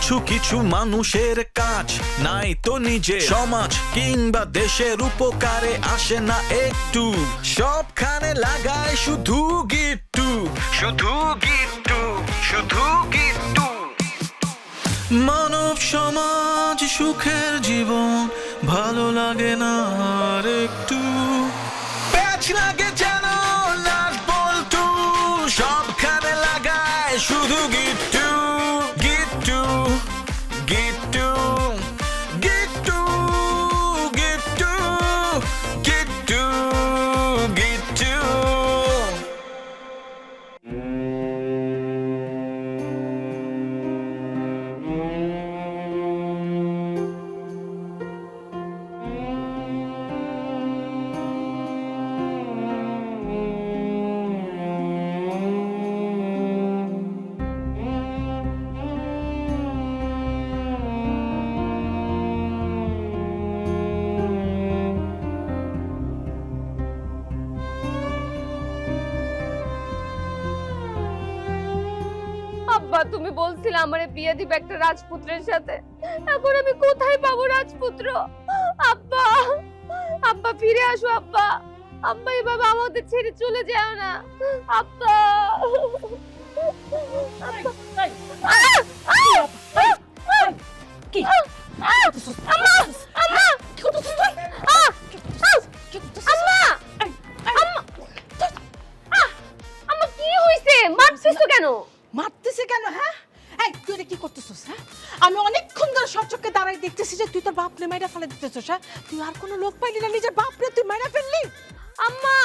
কিছু কিছু মানুষের কাজ নাই তো নিজে সমাজ কিংবা দেশের উপকারে আসে না একটু। সবখানে লাগায় শুধু গিট্টু। শুধু গিট্টু শুধু গিট্টু। মানব সমাজ সুখের জীবন ভালো লাগে না আর একটু। প্যাচ লাগে যেন তুমি বলছিলে আমারে বিয়ে দিবে একটা রাজপুত্রের সাথে। এখন আমি কোথায় পাবো রাজপুত্র? আব্বা আব্বা ফিরে আসো আব্বা। আব্বা এভাবে আমাদের ছেড়ে চলে যাও না। আব্বা। কি? আম্মা আম্মা। আহ! আম্মা আম্মা। আম্মা কি হইছে? মারছিস কেন? মারতেছে কেন হ্যাঁ? এই তুই এটা কি করতেছিস হ্যাঁ? আমি অনেকক্ষণ ধরে সব চোখে দাঁড়াই দেখতেছি যে তুই তোর বাপ নে মাইরা ফেলে দিতেছিস হ্যাঁ? তুই আর কোনো লোক পাইলি না নিজের বাপ রে তুই মাইরা ফেললি। আম্মা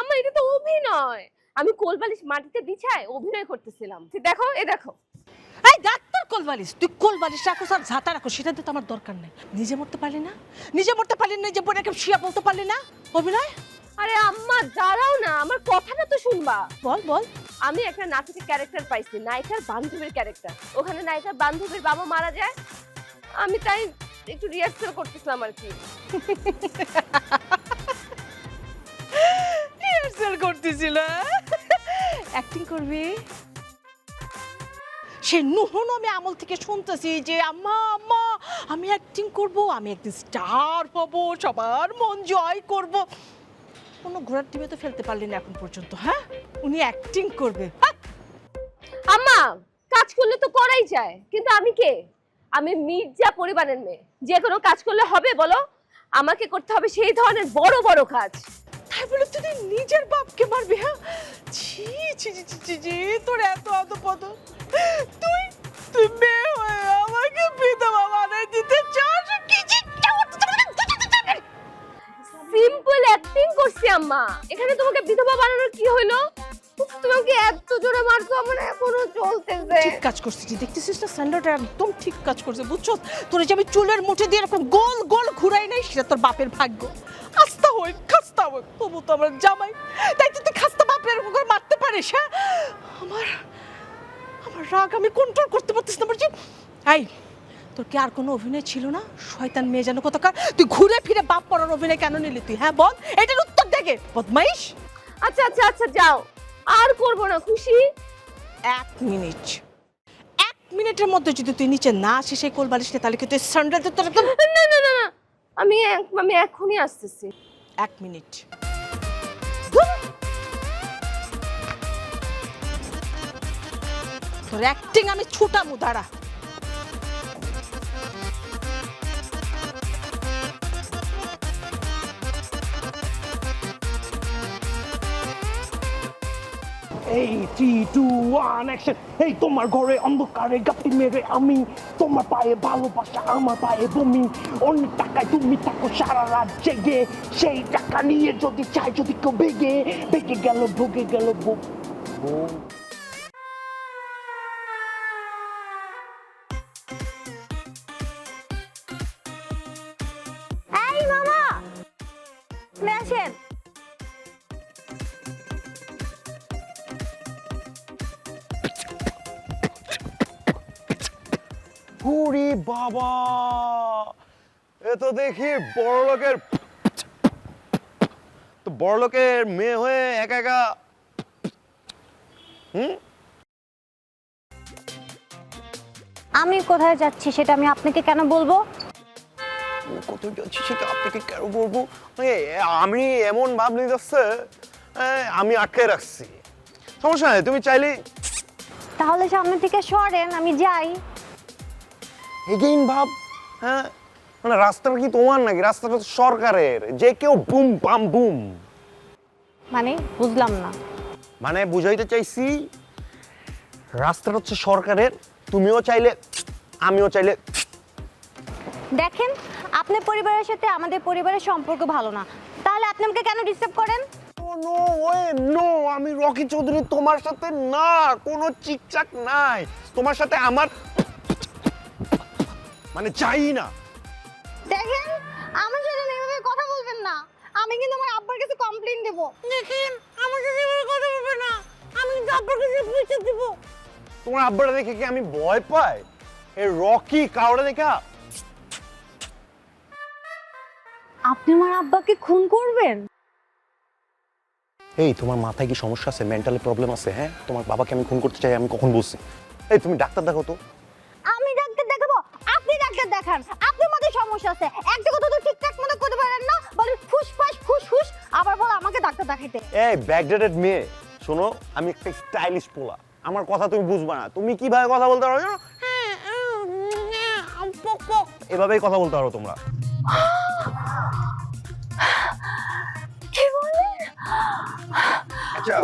আম্মা এটা তো অভিনয়। আমি কোলবালিশ মাটিতে বিছায় অভিনয় করতেছিলাম। তুই দেখো এ দেখো। এই ডাক্তার কোলবালিশ। তুই কোলবালিশ রাখো আর ঝাঁটা রাখো সেটা তো আমার দরকার নেই। নিজে মরতে পারলি না? নিজে মরতে পারলি না নিজে বোনকে শুয়ে বলতে পারলি না? অভিনয়? আরে আম্মা দাঁড়াও না আমার কথাটা তো শুনবা। বল বল। আমি একটা নাটকের ক্যারেক্টার পাইছি নায়িকার বান্ধবীর ক্যারেক্টার ওখানে নায়িকার বান্ধবীর বাবা মারা যায়। আমি তাই একটু রিহার্সাল করতেছিলাম আর কি। রিহার্সাল করতেছিল। অ্যাক্টিং করবি? সে নুহন আমি আমল থেকে শুনতেছি যে আম্মা আম্মা আমি অ্যাক্টিং করব আমি একদিন স্টার হব সবার মন জয় করব। কোনো ঘোড়ার টিমে তো ফেলতে পারলি না এখন পর্যন্ত হ্যাঁ? উনি অ্যাক্টিং করবে? আম্মা কাজ করলে তো করাই যায়। কিন্তু আমি কে? আমি মির্জা পরিবারের মেয়ে। যে কোনো কাজ করলে হবে বলো? আমাকে করতে হবে সেই ধরনের বড় বড় কাজ। তাই বলে তুই নিজের বাপকে মারবি হ্যাঁ? ছি ছি ছি ছি ছি তোর এত পদ তুই তুই মেয়ে হয়ে আমাকে বিধবা বানাই দিতে চাস কি জি সিম্পল অ্যাক্টিং করছি আম্মা? এখানে তোমাকে বিধবা বানানোর কি উফ, তুমি আমাকে এত জোরে মারছো আমার এখনও চলতেছে। ঠিক কাজ করছিস দেখতেছিস না? স্যান্ডারটা একদম ঠিক কাজ করছে বুঝছ? তোর যে আমি চুলের মুঠে দিয়ে এরকম গোল গোল ঘুরাই নাই সেটা তোর বাপের ভাগ্য। আস্তা হই খাস্তা হই তবু তো আমার জামাই। তাই তুই খাস্তা বাপের এরকম করে মারতে পারিস হ্যাঁ? আমার আমার রাগ আমি কন্ট্রোল করতে পারতেছি না বলছি এই তোর কি আর কোনো অভিনয় ছিল না? শয়তান মেয়ে যেন কোথাকার তুই ঘুরে ফিরে বাপ পড়ার অভিনয় কেন নিলি তুই হ্যাঁ বল? এটার উত্তর দেখে বদমাইশ। আচ্ছা আচ্ছা আচ্ছা যাও। আর করব না খুশি? এক মিনিট। এক মিনিটের মধ্যে যদি তুই নিচে না আসিস সেই কোলবালিশ নিয়ে তাহলে কিন্তু সান্ডাল তোর না না না না আমি এক- আমি এখনই আসতেছি। এক মিনিট। তোর অ্যাক্টিং আমি ছুটামু দাঁড়া। এই থ্রি টু ওয়ান অ্যাকশন এই তোমার ঘরে অন্ধকারে গাপটি মেরে আমি। তোমার পায়ে ভালোবাসা, আমার পায়ে বমি। অনেক টাকায় তুমি থাকো সারা রাত জেগে। সেই টাকা নিয়ে যদি চাই, যদি কেউ বেগে। বেগে গেল, ভোগে গেল ভোগ। বাবা। এ তো দেখি বড় লোকের তো বড় লোকের মেয়ে হয়ে একা একা হুম? আমি কোথায় যাচ্ছি সেটা আমি আপনাকে কেন বলব? কত যাচ্ছি সেটা আপনাকে কেন বলব? আমি এমন ভাব নিয়ে যাচ্ছে আমি আটকে রাখছি। সমস্যা নাই তুমি চাইলে তাহলে সামনে থেকে সরেন আমি যাই। এগেইন ভাব। হ্যাঁ? মানে রাস্তাটা কি তোমার নাকি? রাস্তাটা তো সরকারের। যে কেউ বুম বাম বুম। মানে বুঝলাম না। মানে বুঝাইতে চাইছি রাস্তাটা হচ্ছে সরকারের। তুমিও চাইলে আমিও চাইলে। দেখেন আপনার পরিবারের সাথে আমাদের পরিবারের সম্পর্ক ভালো না। তাহলে আপনি আমাকে কেন ডিস্টার্ব করেন? নো ওয়ে নো আমি রকি চৌধুরী তোমার সাথে না কোনো চিকচাক নাই। তোমার সাথে আমার মানে চাই না। দেখেন আমার সাথে এভাবে কথা বলবেন না। আমি কিন্তু আমার আব্বার কাছে কমপ্লেইন দেব। দেখেন আমার সাথে এভাবে কথা বলবেন না। আমি কিন্তু আব্বার কাছে বিচার দেব। তোমার আব্বাটা দেখে কি আমি ভয় পাই? এই রকি কাউটা দেখা আপনি আমার আব্বাকে খুন করবেন? এই তোমার মাথায় কি সমস্যা আছে? মেন্টালি প্রবলেম আছে হ্যাঁ? তোমার বাবাকে আমি খুন করতে চাই আমি কখন বলছি? এই তুমি ডাক্তার দেখো তো আমি ডাক্তার দেখাবো আপনি ডাক্তার দেখান আপনার মধ্যে সমস্যা আছে। একটা কথা তো ঠিকঠাক মতো করতে পারেন না বলে ফুসফাস ফুসফুস আবার বল আমাকে ডাক্তার দেখাইতে। এই ব্যাকডেটেড মেয়ে শোনো আমি একটা স্টাইলিশ পোলা। আমার কথা তুমি বুঝবা না। তুমি কীভাবে কথা বলতে পারো জানো? এভাবেই কথা বলতে পারো তোমরা। আচ্ছা।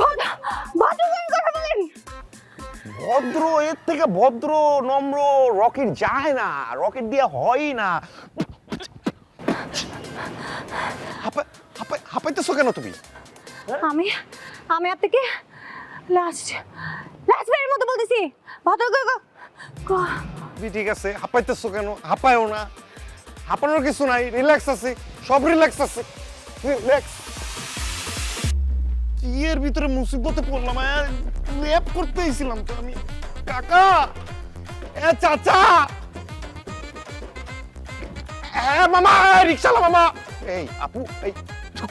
ভদ্র এর থেকে ভদ্র নম্র রকেট যায় না রকেট দিয়ে হয়ই না। হাঁপা- হাঁপা- হাঁপাইতেছো কেন তুমি? আমি আমি আপনাকে লাস্ট লাস্ট বারের মতো বলতেছি। ভদ্র তুমি ঠিক আছে। হাঁপাইতেছো কেন? হাঁপায়ও না। হাঁপানোর কিছু নাই। রিল্যাক্স আছে। সব রিল্যাক্স আছে। রিল্যাক্স এর ভিতরে মুসিবতে পড়লাম ল্যাপ করতে এসেছিলাম তো আমি। কাকা! এ চাচা! হ্যাঁ মামা রিক্সালা মামা! এই, আপু, এই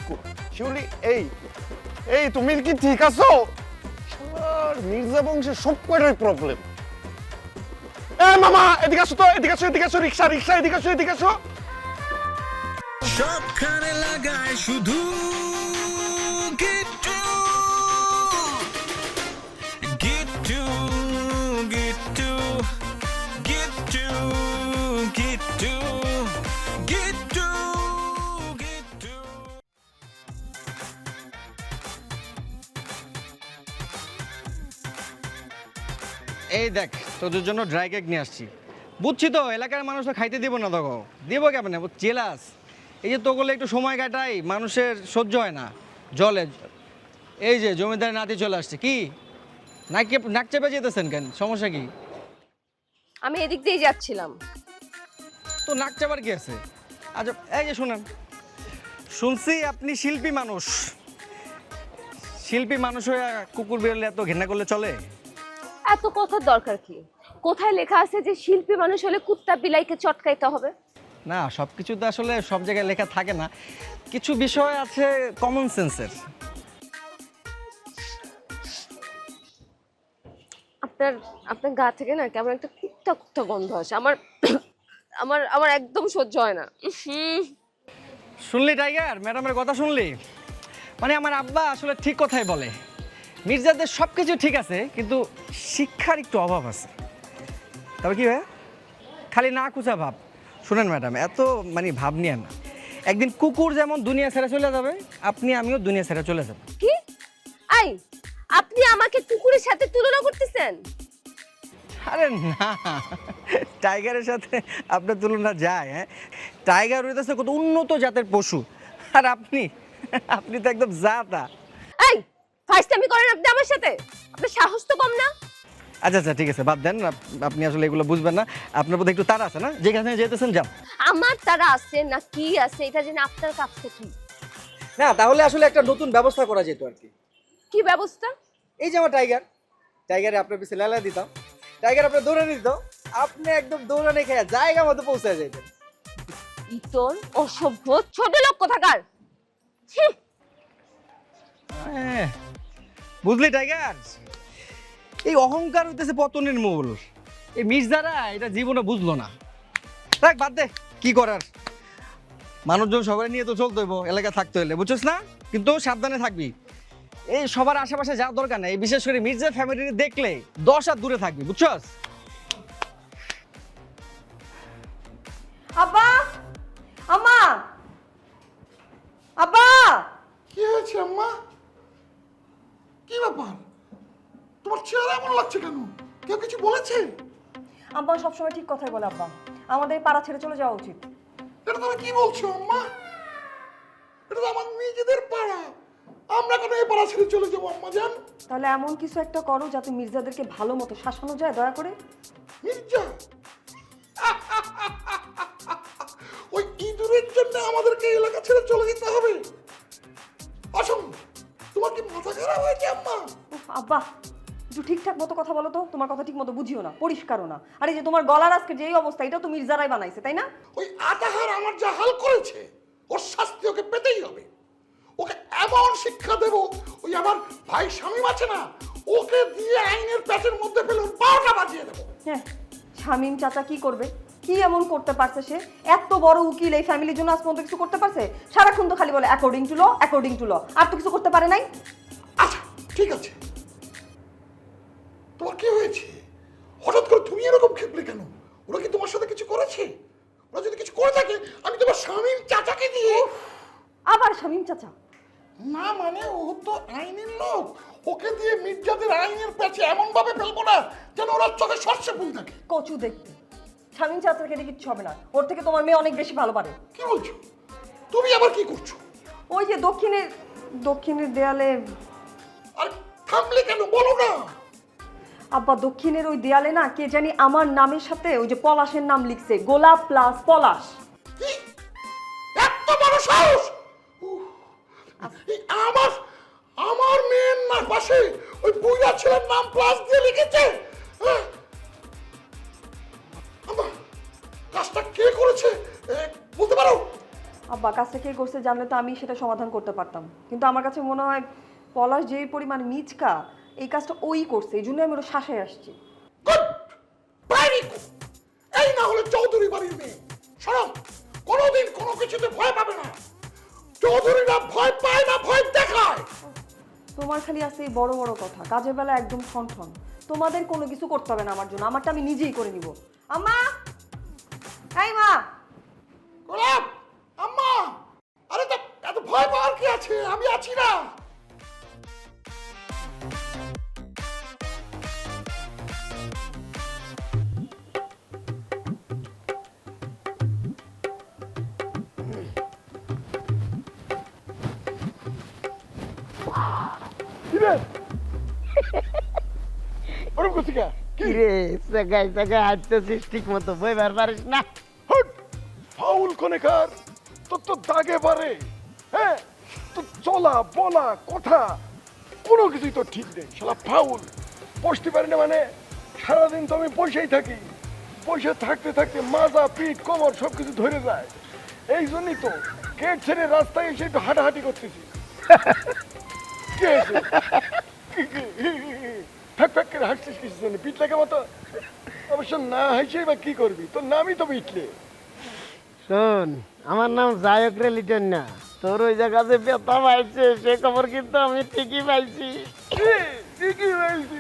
করো। শিউলি, এই এই, তুমি কি ঠিক আছো? মির্জা বংশের সব কয়টাই প্রবলেম এ মামা, এদিকে আসো তো, এদিকে আসো এদিকে আসো রিক্সা রিক্সা এদিকে আসো এদিকে আসো। সবখানে লাগায় শুধু এই দেখ তোদের জন্য ড্রাই কেক নিয়ে আসছি। বুঝছি তো এলাকার মানুষ খাইতে দিব না তোকে। দিব কেমন? জেলাস এই যে তোগুলো একটু সময় কাটাই মানুষের সহ্য হয় না। জলে এই যে জমিদার নাতি চলে আসছে কি? নাক নাক চেপে যেতেছেন কেন? সমস্যা কি? আমি এদিক দিয়ে যাচ্ছিলাম। তো নাক চাপার কি আছে? আচ্ছা এই যে শুনেন। শুনছি আপনি শিল্পী মানুষ। শিল্পী মানুষ হয়ে কুকুর বিড়ালে এত ঘৃণা করলে চলে? এত কথার দরকার কি? কোথায় লেখা আছে যে শিল্পী মানুষ হলে কুত্তা বিলাইকে চটকাইতে হবে? না সব কিছু তো আসলে সব জায়গায় লেখা থাকে না। কিছু বিষয় আছে কমন সেন্সের আপনার আপনার গা থেকে না কেমন একটা কুত্তা কুত্তা গন্ধ আসে। আমার আমার আমার একদম সহ্য হয় না। শুনলি টাইগার? ম্যাডামের কথা শুনলি? মানে আমার আব্বা আসলে ঠিক কথাই বলে। মির্জাদের সব কিছু ঠিক আছে কিন্তু শিক্ষার একটু অভাব আছে। তবে কি ভাই? খালি না কুচা ভাব। শুনেন ম্যাডাম এত মানে ভাব নিয়ে না। একদিন কুকুর যেমন দুনিয়া ছেড়ে চলে যাবে আপনি আমিও দুনিয়া ছেড়ে চলে যাব। কি? আই আপনি আমাকে কুকুরের সাথে তুলনা করতেছেন? আরে না টাইগারের সাথে আপনার তুলনা যায় হ্যাঁ? টাইগার হইতেছে কত উন্নত জাতের পশু। আর আপনি আপনি তো একদম জাতা। এই ফাইজলামি করেন আপনি আমার সাথে? আপনার সাহস তো কম না? আচ্ছা আচ্ছা ঠিক আছে বাদ দেন আপ- আপনি আসলে এগুলো বুঝবেন না। আপনার প্রতি একটু তাড়া আছে না? যেখানে যেতেছেন যাও। আমার তারা আছে না কি আছে এটা জেনে আপনার কাছে কি না তাহলে আসলে একটা নতুন ব্যবস্থা করা যেত আর কি। কি ব্যবস্থা? এই যে আমার টাইগার টাইগারে আপনার পিছিয়ে লালা দিতাম। টাইগার আপনার দৌড়ানি দিত। আপনি একদম দৌড়ানি খেয়ে জায়গা মতো পৌঁছে যেতেন ইতর অসভ্য ছোট লোক কোথাকার? ছিঃ, হ্যাঁ, বুঝলি, টাইগার? এই অহংকার হইতেছে পতনের মূল। এই মিস দ্বারা এটা জীবনে বুঝলো না। দেখ বাদ দে, কি করার? মানুষজন সবাই নিয়ে তো চলতে হইব এলাকা থাকতে হইলে, বুঝছিস না? কিন্তু সাবধানে থাকবি। এই সবার আশেপাশে যাওয়ার দরকার নেই বিশেষ করে মির্জা ফ্যামিলি দেখলে দশ হাত দূরে থাকবি, বুঝছস? আব্বা সবসময় ঠিক কথাই বলে আব্বা। আমাদের পাড়া ছেড়ে চলে যাওয়া উচিত। এটা তুমি কি বলছো আম্মা? এটা তো আমার নিজেদের পাড়া। আমরা কেন এই পাড়া ছেড়ে চলে যাব আম্মা জান? তাহলে এমন কিছু একটা করো যাতে মির্জাদেরকে ভালো মতো শাসানো যায় দয়া করে। মির্জা? ওই ইঁদুরের জন্য আমাদেরকে এই এলাকা ছেড়ে চলে যেতে হবে। আসুন তোমার কি মাথা খারাপ হয়েছে আম্মা? আব্বা একটু ঠিকঠাক মতো কথা বলো তো তোমার কথা ঠিক মতো বুঝিও না পরিষ্কারও না। আরে যে তোমার গলার আজকে যেই অবস্থা এটা তো মির্জারাই বানাইছে তাই না? ওই আতাহার আমার যা হাল করেছে ওর শাস্তি ওকে পেতেই হবে। ওকে এমন শিক্ষা দেব ওই আমার ভাই স্বামী আছে না ওকে দিয়ে আইনের প্যাচের মধ্যে ফেলে ওর বারোটা বাজিয়ে দেবো। হ্যাঁ শামীম চাচা কি করবে? কি এমন করতে পারছে সে? এত বড় উকিল এই ফ্যামিলির জন্য আজ পর্যন্ত কিছু করতে পারছে? সারাক্ষণ তো খালি বলে according to law according to law আর তো কিছু করতে পারে নাই? আচ্ছা ঠিক আছে। তোমার কি হয়েছে? হঠাৎ করে তুমি এরকম খেপলে কেন? ওরা কি তোমার সাথে কিছু করেছে? ওরা যদি কিছু করে থাকে আমি তোমার স্বামীর চাচাকে দিয়ে আবার শামীম চাচা। না মানে ও তো আইনের লোক। ওকে দিয়ে মির্জাদের আইনের প্যাচে এমন ভাবে ফেলব না যেন ওরা চোখে সর্ষে ফুল থাকে কচু দেখতে। শামীম চাচাকে দিয়ে কিচ্ছু হবে না। ওর থেকে তোমার মেয়ে অনেক বেশি ভালো পারে। কি বলছো? তুমি আবার কি করছ? ওই যে দক্ষিণের দক্ষিণের দেয়ালে আর থামলে কেন? বলো না। আব্বা দক্ষিণের ওই দেয়ালে না কে জানি আমার নামের সাথে ওই যে পলাশের নাম লিখছে গোলাপ প্লাস পলাশ। এত বড় সাহস! আমার আমার মেয়ের না পাশে ওই বুইরা ছেলের নাম প্লাস দিয়ে লিখেছে? হ্যাঁ? কাজটা কে করেছে? বলতে পারো? আব্বা কাজটা কে করছে জানলে তো আমি সেটা সমাধান করতে পারতাম। কিন্তু আমার কাছে মনে হয় পলাশ যে পরিমাণ মিচকা এই কাজটা ওই করছে এই জন্য আমি ওর শ্বাসে আসছি। গুড ভেরি গুড এই না হলে চৌধুরী বাড়ির মেয়ে। শোনো কোনোদিন কোনো কিছুতে ভয় পাবে না। চৌধুরীরা ভয় পায় না ভয় দেখায়। তোমার খালি আছে এই বড় বড় কথা কাজের বেলা একদম ঠন ঠন তোমাদের কোনো কিছু করতে হবে না আমার জন্য আমারটা আমি নিজেই করে নিব। আম্মা! এই মা! গোলাপ! আম্মা! আরে তো এত ভয় পাওয়ার কি আছে? আমি আছি না। ওরকম করছি কে? কি? কিরে জায়গায় জায়গায় হাঁটতেছিস ঠিক মতো বইবার পারিস না। হট! ফাউল কোনেকার তোর তো দাগে পারে হ্যাঁ তো চলা বলা কথা কোনো কিছুই তো ঠিক নেই। শালা ফাউল বসতে পারি না মানে সারাদিন তো আমি বসেই থাকি। বসে থাকতে থাকতে মাজা পিঠ কোমর সব কিছু ধরে যায়। এই জন্যই তো গেট ছেড়ে রাস্তায় এসে একটু হাঁটাহাঁটি করতেছি। কে এসে? ফ্যাক ফ্যাক করে হাসছিস কিছু জন্য? পিঠ লাগে মতো? অবশ্য না হাসে বা কি করবি? তোর নামই তো বিটলে শোন আমার নাম জায়ক রে লিটন না তোর ওই জায়গা যে ব্যথা পাইছে সে খবর কিন্তু আমি ঠিকই পাইছি। ঠিকই হয়েছি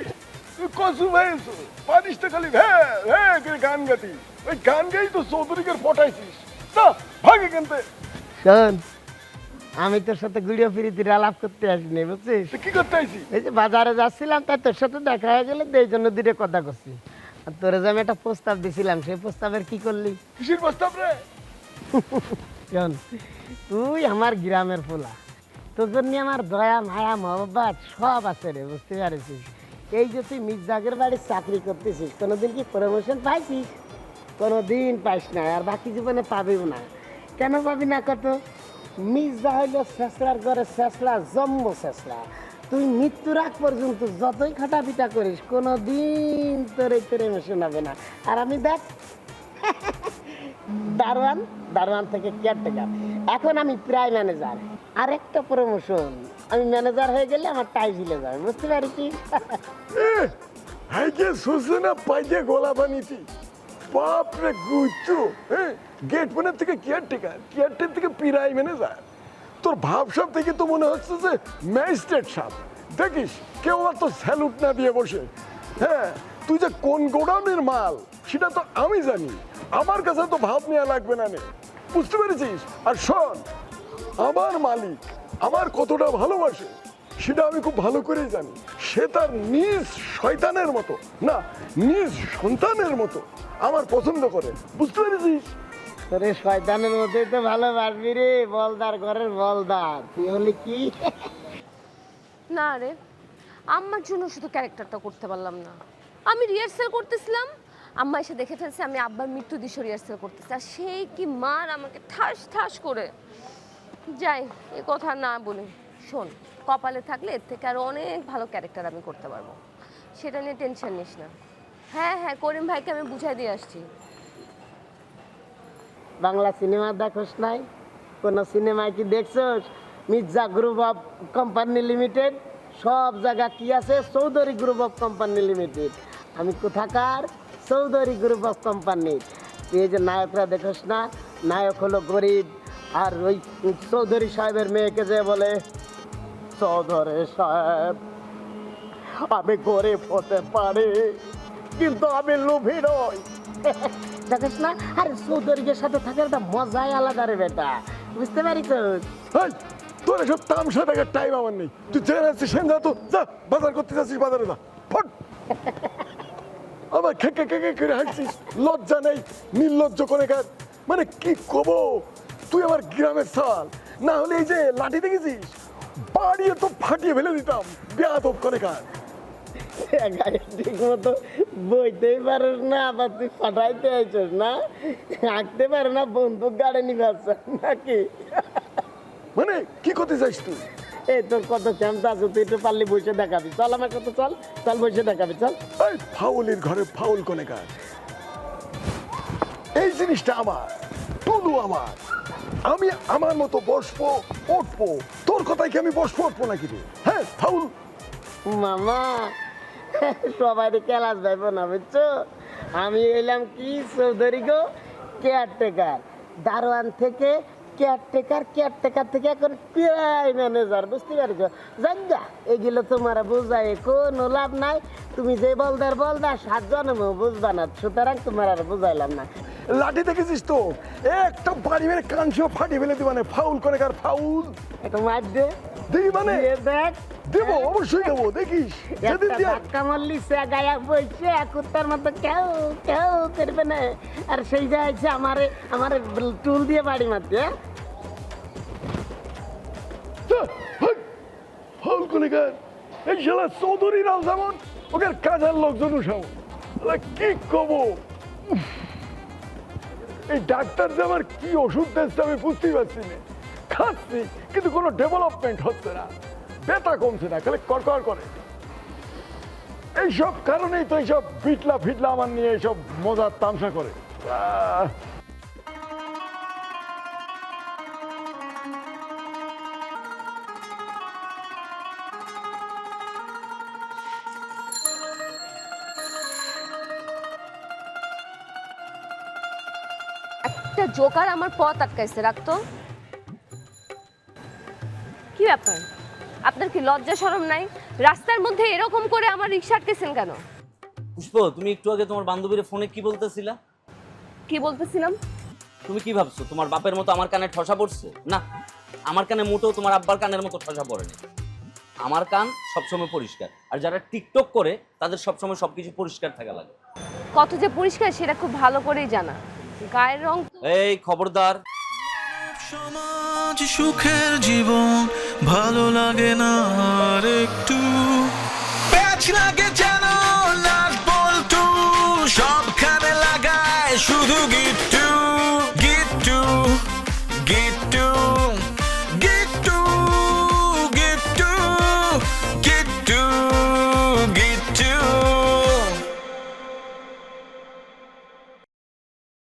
তুই কসু হয়েছো পারিস তো খালি হ্যাঁ হ্যাঁ করে গান গাতি ওই গান গাই তো চৌধুরীকে পটাইছিস না ভাগে কিনতে শোন আমি তোর সাথে গুড়িয়া ফিরিতে আলাপ করতে আসিনি বুঝছিস? কি করতে আইছি এই যে বাজারে যাচ্ছিলাম তাই তোর সাথে দেখা হয়ে গেলে এই জন্য দুটো কথা করছি। আর তোরে যে আমি একটা প্রস্তাব দিছিলাম সেই প্রস্তাবের কি করলি? কিসের প্রস্তাব রে? শোন তুই আমার গ্রামের পোলা। তোর জন্য আমার দয়া মায়া মহব্বত সব আছে রে বুঝতে পারছিস? এই যে তুই মির্জাগের বাড়ির চাকরি করতেছিস কোনোদিন কি প্রমোশন পাইছিস? কোনোদিন পাইস না আর বাকি জীবনে পাবিও না। কেন পাবি না কত? মির্জা হইল শেষলার ঘরে শেষলা জম্ম শেষলা তুই মৃত্যুর আগ পর্যন্ত যতই খাটাপিটা করিস কোনো দিন তোর প্রমোশন হবে না। আর আমি দেখ, দারোয়ান দারোয়ান থেকে কেয়ারটেকার এখন আমি প্রায় ম্যানেজার আরেকটা প্রমোশন আমি ম্যানেজার হয়ে গেলে আমার টাই ঝিলে যাবে, বুঝতে পারছিস? হাইকে শুষে না? পাইকে গোলা বানিয়েছি বাপরে গুচ্ছু হ্যাঁ? গেট ম্যানের থেকে কেয়ারটেকার কেয়ারটেক থেকে পিরাই ম্যানেজার তোর ভাবসাব থেকে তো মনে হচ্ছে যে ম্যাজিস্ট্রেট সাহেব দেখিস, কেউ আর তো স্যালুট না দিয়ে বসে। হ্যাঁ তুই যে কোন গোডাউনের মাল, সেটা তো আমি জানি। আমার কাছে তো ভাব নেওয়া লাগবে না নে। বুঝতে পেরেছিস? আর শোন, আমার মালিক আমার কতটা ভালোবাসে সেটা আমি খুব ভালো করেই জানি। সে তার নিজ শয়তানের মতো না নিজ সন্তানের মতো আমার পছন্দ করে। বুঝতে পেরেছিস? তোরে শয়তানের মধ্যেই তো ভালোবাসবি রে বলদার ঘরের বলদার। তুই হলি কি? না রে আম্মার জন্য শুধু ক্যারেক্টারটা করতে পারলাম না। আমি রিহার্সাল করতেছিলাম আম্মা এসে দেখে ফেলছে আমি আব্বার মৃত্যু দৃশ্য রিহার্সাল করতেছি। আর সেই কি মার আমাকে ঠাস ঠাস করে। যাই এ কথা না বলি শোন। কপালে থাকলে এর থেকে আরও অনেক ভালো ক্যারেক্টার আমি করতে পারব। সেটা নিয়ে টেনশন নিস না। হ্যাঁ হ্যাঁ করিম ভাইকে আমি বুঝাই দিয়ে আসছি। বাংলা সিনেমা দেখোস নাই? কোন সিনেমায় কি দেখছোস? Mirza group of company limited সব জায়গা কি আছে? Chowdhury group of company limited আমি কোথাকার? চৌধুরী গ্রুপ অফ কোম্পানি এই যে নায়করা দেখোস না? নায়ক হলো গরিব আর ওই চৌধুরী সাহেবের মেয়েকে যে বলে চৌধুরী সাহেব আমি গরিব হতে পারি কিন্তু আমি লোভী নই। দেখিস না আরে চৌধুরীদের সাথে থাকার একটা মজাই আলাদা রে বেটা বুঝতে পারিস তোর এসব তামসা দেখার টাইম আমার নেই। তুই জেনে আছিস সেন যা তো যা বাজার করতে যাচ্ছিস বাজারে যা ফট। আবার খেকে খেকে করে হাঁটছিস লজ্জা নেই নির্লজ্জ করে কার মানে কি কব তুই আমার গ্রামের সাল না হলে এই যে লাঠি দেখেছিস? বাড়িয়ে তো ফাটিয়ে ফেলে দিতাম। বেয়াদব করে কার গাড়ি ঠিক মতো বইতেই পারিস না আবার তুই ফাটাইতে আইছিস না? আঁকতে পারে না বন্দুক গাড়ি নিবাস নাকি? মানে কি করতে তুই? এই তোর কত ক্ষমতা আছে তুই একটু পারলি বসে দেখাবি। চল আমার কত চল চল বসে দেখাবি চল। এই ফাউলের ঘরে ফাউল কোনে কার এই জিনিসটা আমার টুলু আমার। আমি আমার মতো বসবো, উঠবো। তোর কথায় কি আমি বসবো, উঠবো নাকি রে হ্যাঁ ফাউল মামা সবাই কেলাস ভাইব না, বুঝছ? আমি এলাম কি, চৌধুরী গো কেয়ারটেকার দারোয়ান থেকে কেয়ারটেকার কেয়ারটেকার থেকে এখন প্রায় ম্যানেজার বুঝতে পারছ? জানগা এগুলো তোমার বোঝায় কোনো লাভ নাই। তুমি যে বলদার বলদার সাত জন্ম বুঝবা না সুতরাং তোমার আর বুঝাইলাম না। লাঠি দেখেছিস তো? একটা বাড়ি মেরে কাঞ্চিও ফাটি ফেলে দিবানে ফাউল করে কার ফাউল। এটা মার দে দেখি মানে দেখ দেবো অবশ্যই দেবো দেখিস যেদিন একটা দিয়ে ধাক্কা মারলি সে গায়া বইছে কুত্তার মতো কেউ কেউ করবে না। আর সেই যাইছে আমারে আমারে টুল দিয়ে বাড়ি মারতে হ্যাঁ? ফাউল করে কার এই শালা চৌধুরীরাও যেমন ওকে কাজের লোকজনও সেমন আরে কি কব? উফ। এই ডাক্তার যে আমার কি ওষুধ দিচ্ছে আমি বুঝতেই পারছি না। খাচ্ছি কিন্তু কোনো ডেভেলপমেন্ট হচ্ছে না। ব্যথা কমছে না খালি কড়কড় করে। এইসব কারণেই তো এইসব ফিটলা ফিটলা আমার নিয়ে এইসব মজার তামসা করে। আহ! একটা জোকার আমার পথ আটকাইছে রাখতো। কি ব্যাপার? আপনার কি লজ্জা শরম নাই? রাস্তার মধ্যে এরকম করে আমার রিক্সা আটকেছেন কেন? পুষ্প তুমি একটু আগে তোমার বান্ধবীর ফোনে কি বলতেছিলা? কি বলতেছিলাম? তুমি কি ভাবছ তোমার বাপের মতো আমার কানে ঠসা পড়ছে? না আমার কানে মোটেও তোমার আব্বার কানের মতো ঠসা পড়েনি। আমার কান সবসময় পরিষ্কার আর যারা টিকটক করে তাদের সবসময় সবকিছু পরিষ্কার থাকা লাগে। কত যে পরিষ্কার সেটা খুব ভালো করেই জানা। গায়ের রং এই খবরদার। সমাজ সুখের জীবন ভালো লাগে না আর একটু। প্যাচ লাগে যেন নাট বল্টু সবখানে লাগায় শুধু গিট্টু।